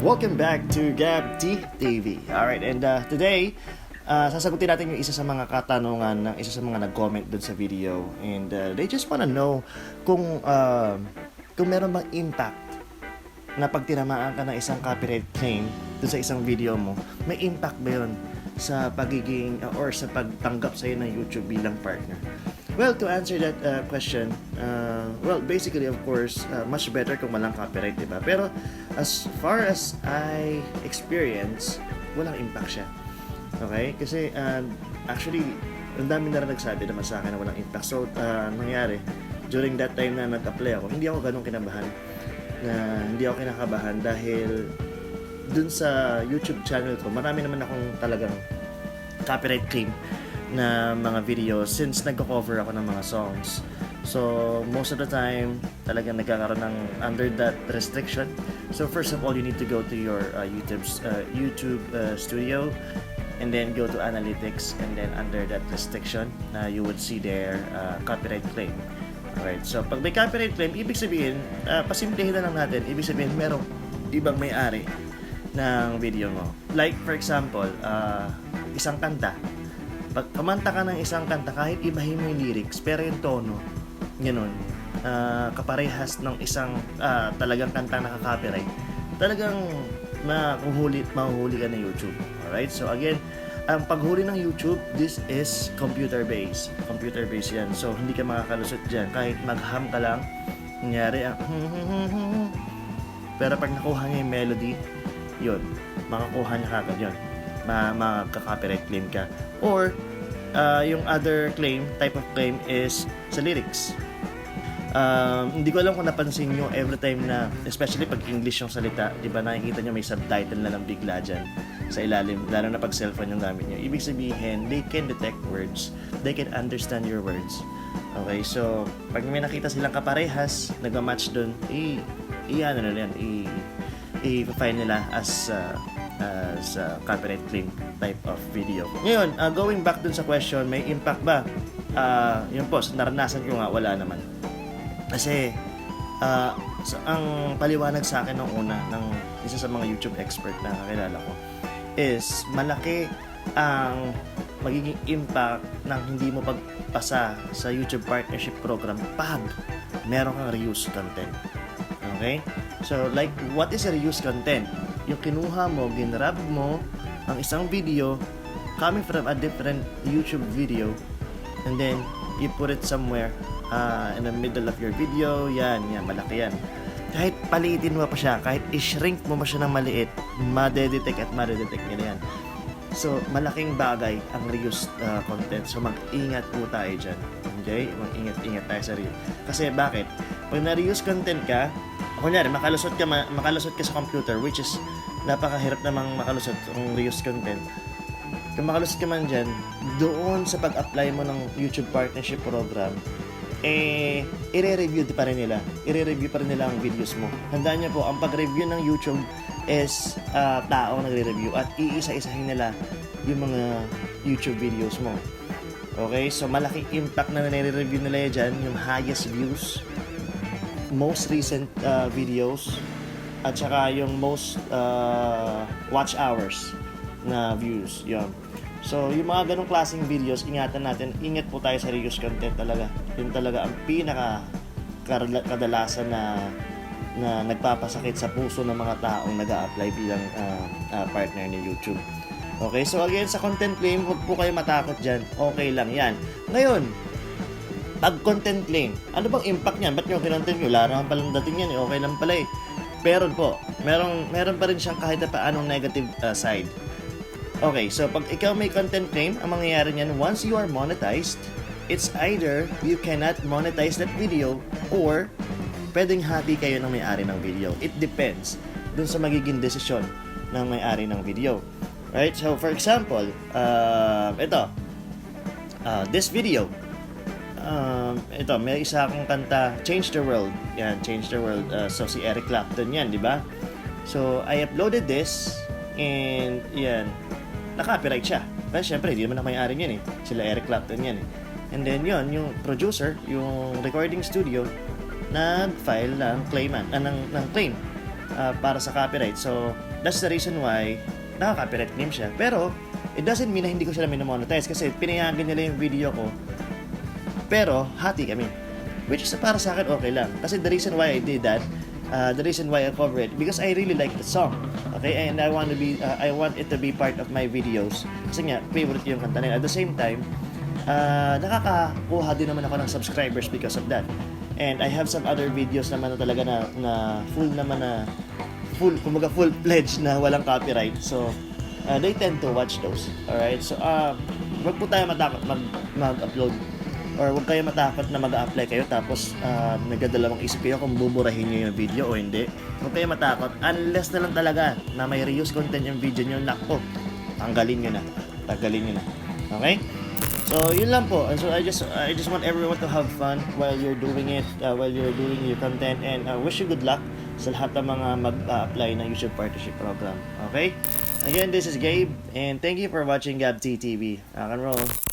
Welcome back to Gab T TV. Alright, and uh, today, uh, sasagutin natin yung isa sa mga katanungan ng isa sa mga nag-comment dun sa video. And uh, they just wanna know kung, uh, kung meron bang impact na pag tinamaan ka ng isang copyright claim dun sa isang video mo, may impact ba yun sa pagiging uh, or sa pagtanggap sa'yo ng YouTube bilang partner? Well, to answer that uh, question, uh, well, basically, of course, uh, much better kung walang copyright, di ba? Pero as far as I experience, walang impact siya. Okay? Kasi uh, actually, ang dami na rin nagsabi naman sa akin na walang impact. So, uh, nangyari, during that time na nag-apply ako, hindi ako ganun kinabahan. Na hindi ako kinakabahan dahil dun sa YouTube channel ko, marami naman akong talagang copyright claim na mga videos since nagko-cover ako ng mga songs. So, most of the time, talagang nagkakaroon ng under that restriction. So, first of all, you need to go to your uh, YouTube's, uh, YouTube uh, studio and then go to analytics and then under that restriction, uh, you would see their uh, copyright claim. Alright, so pag may copyright claim, ibig sabihin, uh, pasimplihin na lang natin, ibig sabihin merong ibang may-ari ng video mo. Like, for example, uh, isang kanta. Pag kumanta ka ng isang kanta, kahit ibahin mo yung lyrics, pero yung tono, ganun, uh, kaparehas ng isang uh, talagang kanta nakaka-copyright, talagang mahuhuli, mahuhuli ka ng YouTube. Alright? So again, ang paghuli ng YouTube, this is computer-based. Computer-based yan. So, hindi ka makakalusot dyan. Kahit mag-hum ka lang, nangyari ang pero pag nakuha niya yung melody, yun, makakuha niya kagad yun. Ma makaka-copyright claim ka. Or, uh, yung other claim, type of claim is sa lyrics. Um, hindi ko alam kung napansin nyo every time na, especially pag English yung salita, di ba nakikita nyo may subtitle na lang bigla dyan sa ilalim, lalo na pag cellphone yung gamit nyo. Ibig sabihin, they can detect words, they can understand your words. Okay, so pag may nakita silang kaparehas, nagma-match dun, i, i ano na yan, i, i-file nila as uh, uh, copyright claim type of video. Ngayon, uh, going back dun sa question, may impact ba? Uh, yun po, naranasan ko nga, wala naman. Kasi, uh, sa, ang paliwanag sa akin nung una ng isa sa mga YouTube expert na kakilala ko is malaki ang magiging impact ng hindi mo pagpasa sa YouTube partnership program pag meron kang reuse content. Okay? So, like, what is a reuse content? Yung kinuha mo, ginrab mo ang isang video coming from a different YouTube video and then you put it somewhere uh, in the middle of your video, yan, yan, malaki yan. Kahit paliitin mo pa siya, kahit i-shrink mo pa siya ng maliit, madedetect at madedetect niya yan. So, malaking bagay ang reuse uh, content. So, mag-ingat po tayo dyan. Okay? Mag-ingat-ingat tayo sa reuse. Kasi bakit? Pag na-reuse content ka, kunyari, makalusot ka, ma- makalusot ka sa computer, which is napakahirap namang makalusot ang reuse content. Kung makalusot ka man dyan, doon sa pag-apply mo ng YouTube Partnership Program, eh, i-review pa rin nila. I-review pa rin nila ang videos mo. Tandaan niyo po, ang pag-review ng YouTube is uh, tao nagre-review at iisa-isahin nila yung mga YouTube videos mo. Okay? So, malaking impact na nire-review nila yan dyan, yung highest views, most recent uh, videos, at saka yung most uh, watch hours na views. Yun. So, yung mga ganong klaseng videos, ingatan natin. Ingat po tayo sa reuse content talaga. Yun talaga ang pinaka kadalasan na na nagpapasakit sa puso ng mga taong nag apply bilang uh, uh, partner ni YouTube. Okay, so again, sa content claim, huwag po kayo matakot dyan. Okay lang yan. Ngayon, pag content claim, ano bang impact niyan? Ba't nyo kinontent nyo? Wala naman palang dating yan eh. Okay lang pala eh. Pero po, meron, meron pa rin siyang kahit na paanong negative uh, side. Okay, so pag ikaw may content claim, ang mangyayari niyan, once you are monetized, it's either you cannot monetize that video or pwedeng happy kayo ng may-ari ng video. It depends dun sa magiging desisyon ng may-ari ng video. Right? So, for example, uh, ito, uh, this video, um, ito, may isa akong kanta, Change the World. Yan, Change the World. Uh, so, si Eric Clapton yan, di ba? So, I uploaded this, and yan, na-copyright siya. Pero syempre, hindi naman na may-ari yan eh. Sila Eric Clapton yan eh. And then yon yung producer, yung recording studio, nag-file ng claim, ah, ng, ng claim ah, para sa copyright. So, that's the reason why naka-copyright claim siya. Pero, it doesn't mean na hindi ko sila minomonetize kasi pinayagan nila yung video ko pero hati kami. Which is para sa akin okay lang. Kasi the reason why I did that, uh, the reason why I cover it, because I really like the song. Okay, and I want to be, uh, I want it to be part of my videos. Kasi nga, favorite yung kanta nila. At the same time, uh, nakakakuha din naman ako ng subscribers because of that. And I have some other videos naman na talaga na, na full naman na, full, kumbaga full-fledged na walang copyright. So, uh, they tend to watch those. Alright? So, uh, wag po tayo matakot mag, mag-upload or huwag kayo matakot na mag-apply kayo tapos uh, nagdadalawang isip kayo kung buburahin nyo yung video o hindi. Huwag kayo matakot unless na lang talaga na may reuse content yung video nyo, nako, tanggalin nyo na. Tanggalin nyo na. Okay? So, yun lang po. And so, I just I just want everyone to have fun while you're doing it, uh, while you're doing your content and uh, wish you good luck sa lahat ng mga mag-apply ng YouTube Partnership Program. Okay? Again, this is Gabe and thank you for watching Gab TV. Rock and roll.